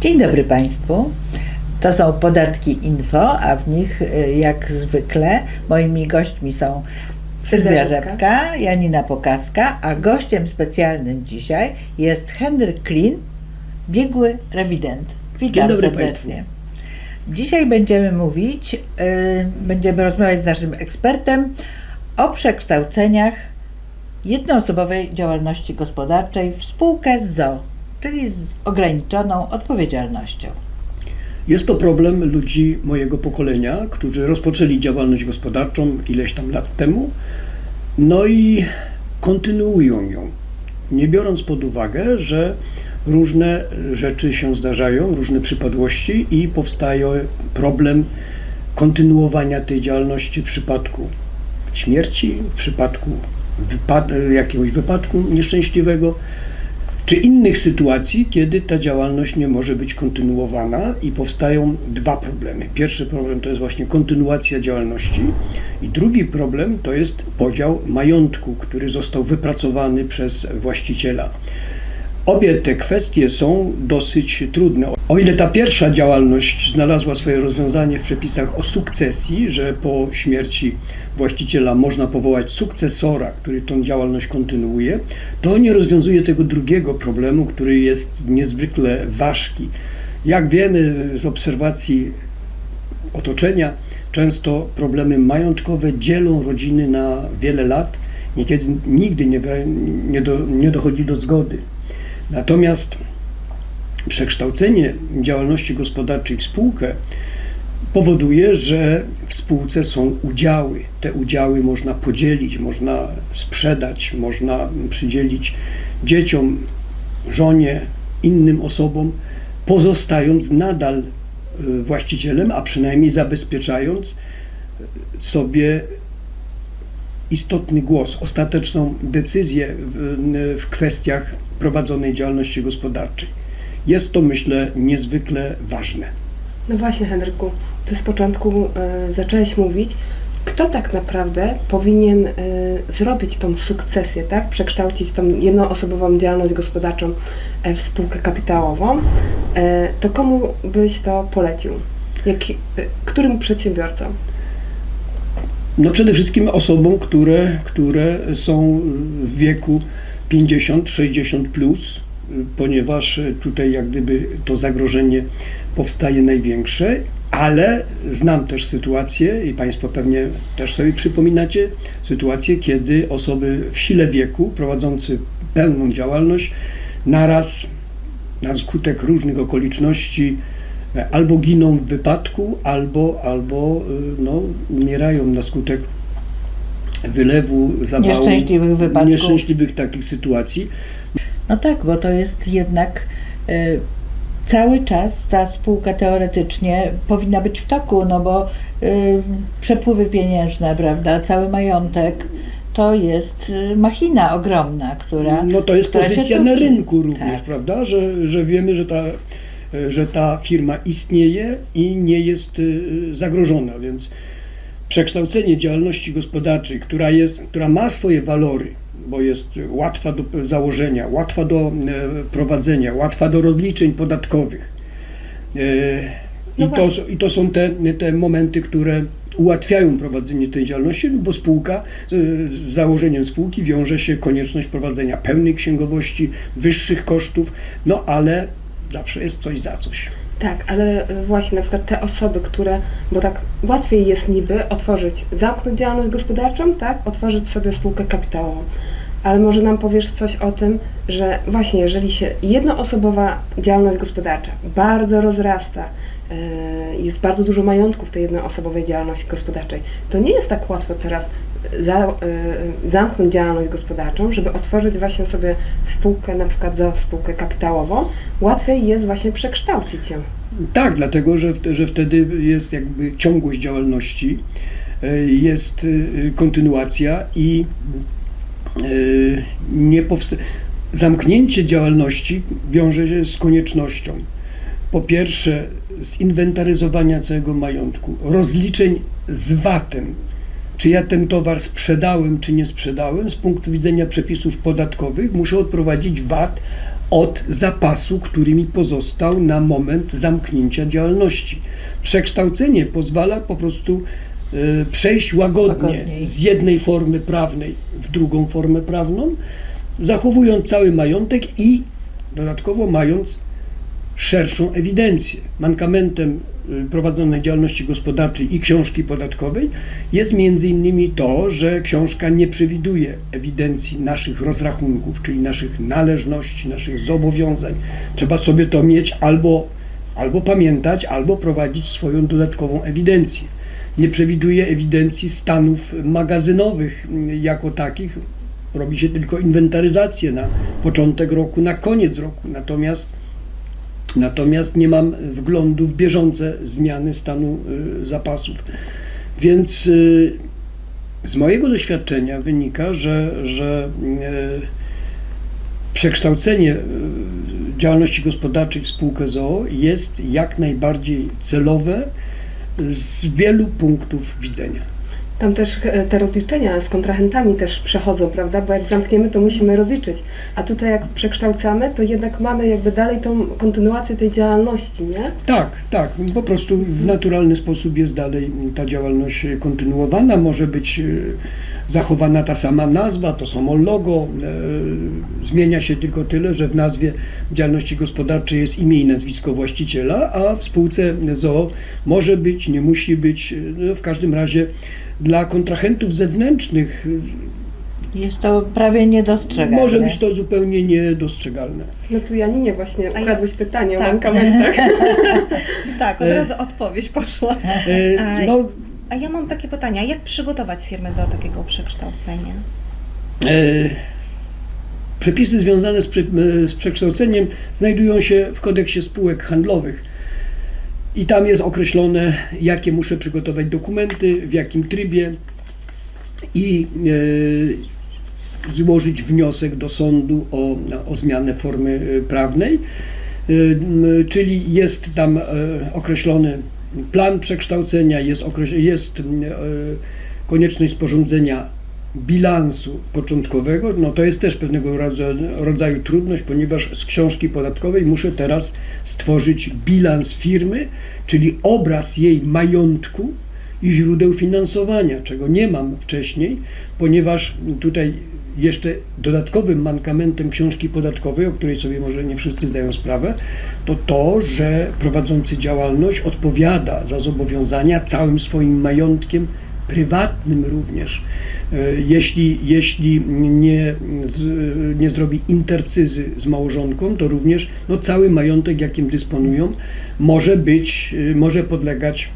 Dzień dobry Państwu. To są podatki info, a w nich y, jak zwykle moimi gośćmi są Sylwia Rzepka. Janina Pokaska, a gościem specjalnym dzisiaj jest Henryk Klin, biegły rewident. Witam Dzień dobry serdecznie. Dzisiaj będziemy mówić, y, będziemy rozmawiać z naszym ekspertem o przekształceniach jednoosobowej działalności gospodarczej w spółkę z ZO, czyli z ograniczoną odpowiedzialnością. Jest to problem ludzi mojego pokolenia, którzy rozpoczęli działalność gospodarczą ileś tam lat temu, no i kontynuują ją, nie biorąc pod uwagę, że różne rzeczy się zdarzają, różne przypadłości i powstaje problem kontynuowania tej działalności w przypadku śmierci, w przypadku wypad- jakiegoś wypadku nieszczęśliwego, czy innych sytuacji, kiedy ta działalność nie może być kontynuowana i powstają dwa problemy. Pierwszy problem to jest właśnie kontynuacja działalności i drugi problem to jest podział majątku, który został wypracowany przez właściciela. Obie te kwestie są dosyć trudne. O ile ta pierwsza działalność znalazła swoje rozwiązanie w przepisach o sukcesji, że po śmierci właściciela można powołać sukcesora, który tą działalność kontynuuje, to nie rozwiązuje tego drugiego problemu, który jest niezwykle ważki. Jak wiemy z obserwacji otoczenia, często problemy majątkowe dzielą rodziny na wiele lat, niekiedy nigdy nie, nie, do, nie dochodzi do zgody. Natomiast przekształcenie działalności gospodarczej w spółkę powoduje, że w spółce są udziały. Te udziały można podzielić, można sprzedać, można przydzielić dzieciom, żonie, innym osobom, pozostając nadal y, właścicielem, a przynajmniej zabezpieczając sobie istotny głos, ostateczną decyzję w, w kwestiach prowadzonej działalności gospodarczej. Jest to, myślę, niezwykle ważne. No właśnie, Henryku, ty z początku e, zacząłeś mówić, kto tak naprawdę powinien e, zrobić tą sukcesję, tak? Przekształcić tą jednoosobową działalność gospodarczą e, w spółkę kapitałową. E, to komu byś to polecił? Jaki, e, którym przedsiębiorcom? No przede wszystkim osobom, które, które są w wieku 50-60 plus, ponieważ tutaj jak gdyby to zagrożenie powstaje największe, ale znam też sytuacje i Państwo pewnie też sobie przypominacie sytuacje, kiedy osoby w sile wieku prowadzące pełną działalność naraz na skutek różnych okoliczności albo giną w wypadku, albo, albo no, umierają na skutek wylewu, zawału, Nieszczęśliwych wypadków. nieszczęśliwych takich sytuacji. No tak, bo to jest jednak y, cały czas ta spółka teoretycznie powinna być w toku, no bo y, przepływy pieniężne, prawda, cały majątek to jest y, machina ogromna, która. No to jest pozycja na rynku również, Tak. prawda? Że, że wiemy, że ta, że ta firma istnieje i nie jest zagrożona, więc przekształcenie działalności gospodarczej, która, jest, która ma swoje walory, bo jest łatwa do założenia, łatwa do e, prowadzenia, łatwa do rozliczeń podatkowych. E, I, No to. I to są te, te momenty, które ułatwiają prowadzenie tej działalności, no bo spółka, z założeniem spółki wiąże się konieczność prowadzenia pełnej księgowości, wyższych kosztów, no ale zawsze jest coś za coś. Tak, ale e, właśnie na przykład te osoby, które, bo tak łatwiej jest niby otworzyć, zamknąć działalność gospodarczą, tak, otworzyć sobie spółkę kapitałową. Ale może nam powiesz coś o tym, że właśnie jeżeli się jednoosobowa działalność gospodarcza bardzo rozrasta, e, jest bardzo dużo majątku w tej jednoosobowej działalności gospodarczej, to nie jest tak łatwo teraz za, e, zamknąć działalność gospodarczą, żeby otworzyć właśnie sobie spółkę, na przykład za spółkę kapitałową, łatwiej jest właśnie przekształcić ją. Tak, dlatego że, że wtedy jest jakby ciągłość działalności, e, jest e, kontynuacja i nie zamknięcie działalności wiąże się z koniecznością po pierwsze zinwentaryzowania całego majątku, rozliczeń z VAT-em, czy ja ten towar sprzedałem, czy nie sprzedałem, z punktu widzenia przepisów podatkowych muszę odprowadzić VAT od zapasu, który mi pozostał na moment zamknięcia działalności. Przekształcenie pozwala po prostu e, przejść łagodnie Łagodniej. z jednej formy prawnej w drugą formę prawną, zachowując cały majątek i dodatkowo mając szerszą ewidencję. Mankamentem y, prowadzonej działalności gospodarczej i książki podatkowej jest między innymi to, że książka nie przewiduje ewidencji naszych rozrachunków, czyli naszych należności, naszych zobowiązań. Trzeba sobie to mieć albo, albo pamiętać, albo prowadzić swoją dodatkową ewidencję. Nie przewiduje ewidencji stanów magazynowych y, jako takich. Robi się tylko inwentaryzację na początek roku, na koniec roku. Natomiast Natomiast nie mam wglądu w bieżące zmiany stanu y, zapasów. Więc y, z mojego doświadczenia wynika, że, że y, przekształcenie działalności gospodarczej w spółkę ZOO jest jak najbardziej celowe z wielu punktów widzenia. Tam też e, te rozliczenia z kontrahentami też przechodzą, prawda? Bo jak zamkniemy, to musimy rozliczyć. A tutaj jak przekształcamy, to jednak mamy jakby dalej tą kontynuację tej działalności, nie? Tak, tak. Po prostu w naturalny sposób jest dalej ta działalność kontynuowana. Może być e, zachowana ta sama nazwa, to samo logo. e, Zmienia się tylko tyle, że w nazwie działalności gospodarczej jest imię i nazwisko właściciela, a w spółce ZOO może być, nie musi być. No w każdym razie dla kontrahentów zewnętrznych Jest to prawie niedostrzegalne. może być to zupełnie niedostrzegalne. No tu Janinie właśnie A ja- ukradłeś pytanie o tak. mankamentach. Tak, od E, razu odpowiedź poszła. E, A- No, A ja mam takie pytania, jak przygotować firmę do takiego przekształcenia? E, Przepisy związane z, z przekształceniem znajdują się w kodeksie spółek handlowych. I tam jest określone, jakie muszę przygotować dokumenty, w jakim trybie i e, złożyć wniosek do sądu o, o zmianę formy e, prawnej. E, Czyli jest tam określony plan przekształcenia, jest, jest konieczność sporządzenia bilansu początkowego, no to jest też pewnego rodzaju, rodzaju trudność, ponieważ z książki podatkowej muszę teraz stworzyć bilans firmy, czyli obraz jej majątku i źródeł finansowania, czego nie mam wcześniej, ponieważ tutaj jeszcze dodatkowym mankamentem książki podatkowej, o której sobie może nie wszyscy zdają sprawę, to to, że prowadzący działalność odpowiada za zobowiązania całym swoim majątkiem prywatnym również. E, Jeśli, jeśli nie, nie zrobi intercyzy z małżonką, to również no, cały majątek, jakim dysponują, może być, e, może podlegać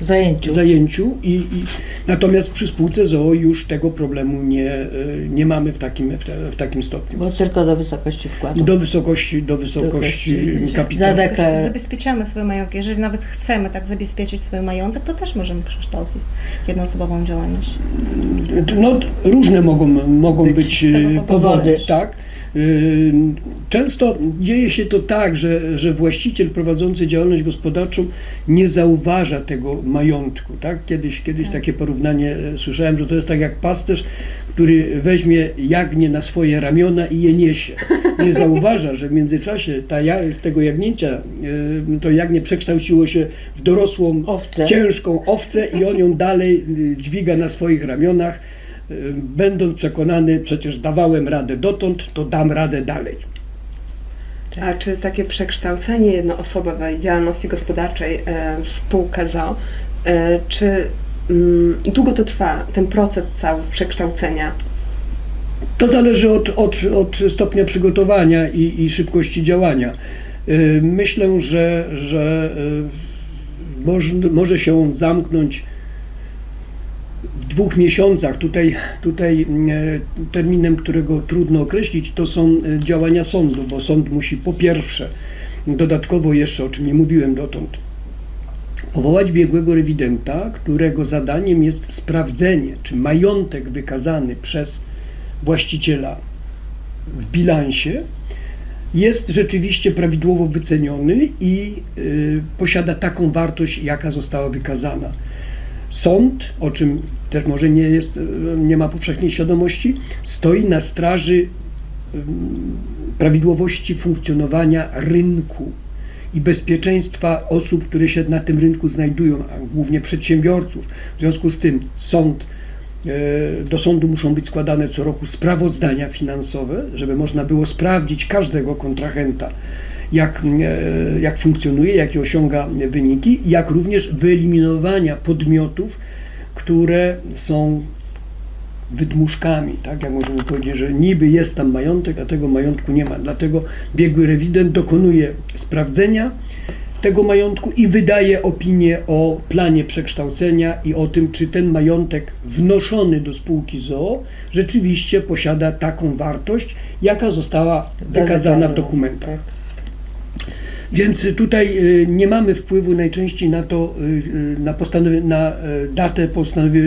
Zajęciu. zajęciu i, i natomiast przy spółce ZOO już tego problemu nie, e, nie mamy w takim, w, te, w takim stopniu. Bo tylko do wysokości wkładu. Do wysokości, do wysokości Wysokości kapitału. Deklar- Zabezpieczamy swoje majątki. Jeżeli nawet chcemy tak zabezpieczyć swój majątek, to też możemy przekształcić jednoosobową działalność. No, różne mogą, mogą Być być, e, powody, tak. Często dzieje się to tak, że, że właściciel prowadzący działalność gospodarczą nie zauważa tego majątku. Tak? Kiedyś, kiedyś takie porównanie e, słyszałem, że to jest tak jak pasterz, który weźmie jagnię na swoje ramiona i je niesie. Nie zauważa, że w międzyczasie ta, z tego jagnięcia to jagnię przekształciło się w dorosłą Owcę. ciężką owcę i on ją dalej y, dźwiga na swoich ramionach, będąc przekonany, przecież dawałem radę dotąd, to dam radę dalej. A czy takie przekształcenie jednoosobowej działalności gospodarczej e, w spółkę ZO, e, czy mm, długo to trwa, ten proces cały przekształcenia? To zależy od, od, od stopnia przygotowania i, i szybkości działania. Y, Myślę, że, że y, może, może się zamknąć w dwóch miesiącach. Tutaj, tutaj e, terminem, którego trudno określić, to są e, działania sądu, bo sąd musi po pierwsze, dodatkowo jeszcze, o czym nie mówiłem dotąd, powołać biegłego rewidenta, którego zadaniem jest sprawdzenie, czy majątek wykazany przez właściciela w bilansie jest rzeczywiście prawidłowo wyceniony i y, posiada taką wartość, jaka została wykazana. Sąd, o czym też może nie, jest, nie ma powszechnej świadomości, stoi na straży prawidłowości funkcjonowania rynku i bezpieczeństwa osób, które się na tym rynku znajdują, a głównie przedsiębiorców. W związku z tym sąd, e, do sądu muszą być składane co roku sprawozdania finansowe, żeby można było sprawdzić każdego kontrahenta, jak, e, jak funkcjonuje, jakie osiąga wyniki, jak również wyeliminowania podmiotów, które są wydmuszkami, tak jak możemy powiedzieć, że niby jest tam majątek, a tego majątku nie ma. Dlatego biegły rewident dokonuje sprawdzenia tego majątku i wydaje opinię o planie przekształcenia i o tym, czy ten majątek wnoszony do spółki ZOO rzeczywiście posiada taką wartość, jaka została wykazana w dokumentach. Więc tutaj y, nie mamy wpływu najczęściej na to, y, y, na, postanowie, na datę postanowie,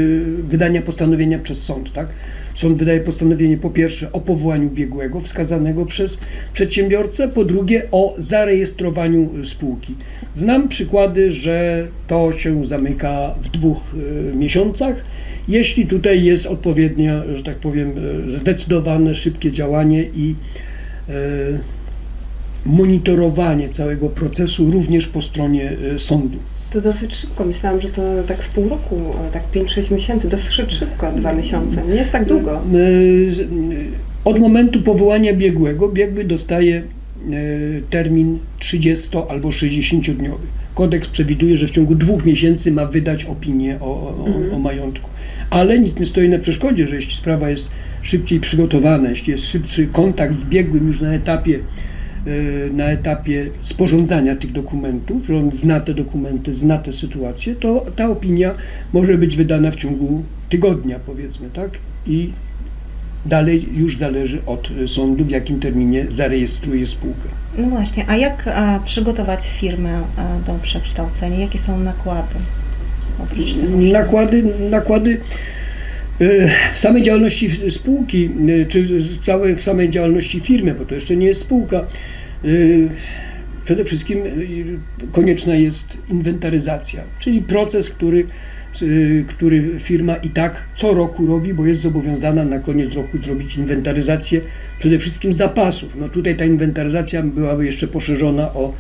wydania postanowienia przez sąd. Tak? Sąd wydaje postanowienie po pierwsze o powołaniu biegłego wskazanego przez przedsiębiorcę, po drugie o zarejestrowaniu spółki. Znam przykłady, że to się zamyka w dwóch miesiącach, jeśli tutaj jest odpowiednio, że tak powiem, zdecydowane, szybkie działanie i y, monitorowanie całego procesu również po stronie e, sądu. To dosyć szybko. Myślałam, że to tak z pół roku, e, tak 5-6 miesięcy. Dosyć szybko, dwa miesiące. Nie jest tak długo. E, Od momentu powołania biegłego biegły dostaje termin 30 albo 60-dniowy. Kodeks przewiduje, że w ciągu dwóch miesięcy ma wydać opinię o, o, o, o majątku. Ale nic nie stoi na przeszkodzie, że jeśli sprawa jest szybciej przygotowana, jeśli jest szybszy kontakt z biegłym już na etapie na etapie sporządzania tych dokumentów, że on zna te dokumenty, zna tę sytuację, to ta opinia może być wydana w ciągu tygodnia, powiedzmy, tak? I dalej już zależy od sądu, w jakim terminie zarejestruje spółkę. No właśnie, a jak a, przygotować firmę a, do przekształcenia? Jakie są nakłady? Nakłady, nakłady w samej działalności spółki, e, czy w całej, w samej działalności firmy, bo to jeszcze nie jest spółka, e, przede wszystkim e, konieczna jest inwentaryzacja, czyli proces, który, który firma i tak co roku robi, bo jest zobowiązana na koniec roku zrobić inwentaryzację przede wszystkim zapasów. No tutaj ta inwentaryzacja byłaby jeszcze poszerzona o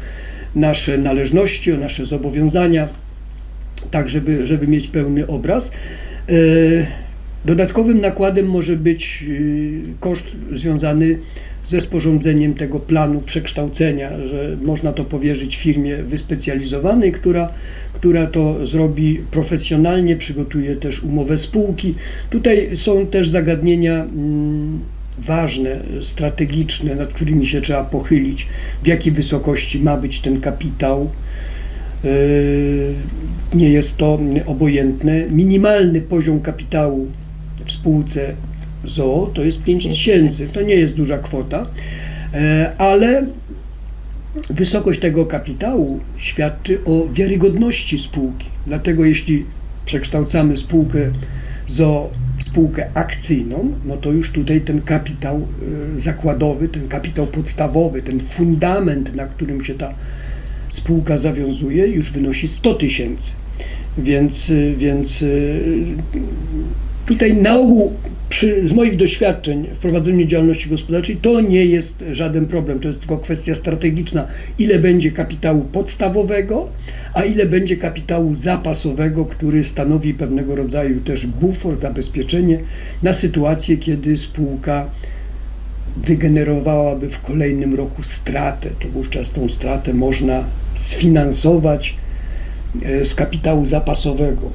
nasze należności, o nasze zobowiązania, tak żeby, żeby mieć pełny obraz. Dodatkowym nakładem może być y, koszt związany ze sporządzeniem tego planu przekształcenia, że można to powierzyć firmie wyspecjalizowanej, która, która to zrobi profesjonalnie, przygotuje też umowę spółki. Tutaj są też zagadnienia mm, ważne, strategiczne, nad którymi się trzeba pochylić, w jakiej wysokości ma być ten kapitał, Yy, nie jest to obojętne. Minimalny poziom kapitału w spółce ZOO to jest 5 tysięcy. To nie jest duża kwota, e, ale wysokość tego kapitału świadczy o wiarygodności spółki. Dlatego jeśli przekształcamy spółkę ZOO w spółkę akcyjną, no to już tutaj ten kapitał e, zakładowy, ten kapitał podstawowy, ten fundament, na którym się ta spółka zawiązuje, już wynosi 100 tysięcy. Więc, y, więc tutaj na ogół przy, z moich doświadczeń w prowadzeniu działalności gospodarczej to nie jest żaden problem, to jest tylko kwestia strategiczna, ile będzie kapitału podstawowego, a ile będzie kapitału zapasowego, który stanowi pewnego rodzaju też bufor, zabezpieczenie na sytuację, kiedy spółka wygenerowałaby w kolejnym roku stratę, to wówczas tą stratę można sfinansować e, z kapitału zapasowego.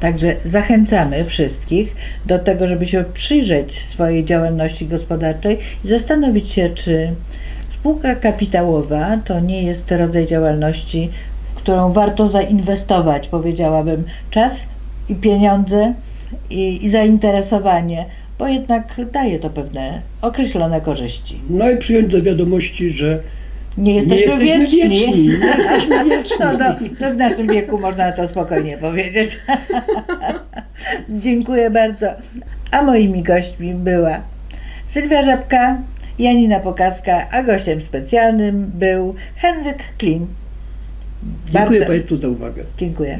Także zachęcamy wszystkich do tego, żeby się przyjrzeć swojej działalności gospodarczej i zastanowić się, czy spółka kapitałowa to nie jest rodzaj działalności, w którą warto zainwestować, powiedziałabym, czas i pieniądze i, i zainteresowanie, bo jednak daje to pewne określone korzyści. No i przyjąć do wiadomości, że Nie jesteśmy, jesteśmy wieczni. wieczni, nie jesteśmy wieczni. No, no, no w naszym wieku można to spokojnie powiedzieć. Dziękuję bardzo. A moimi gośćmi była Sylwia Żabka, Janina Pokaska, a gościem specjalnym był Henryk Klin. dziękuję Bardzo Państwu za uwagę. dziękuję.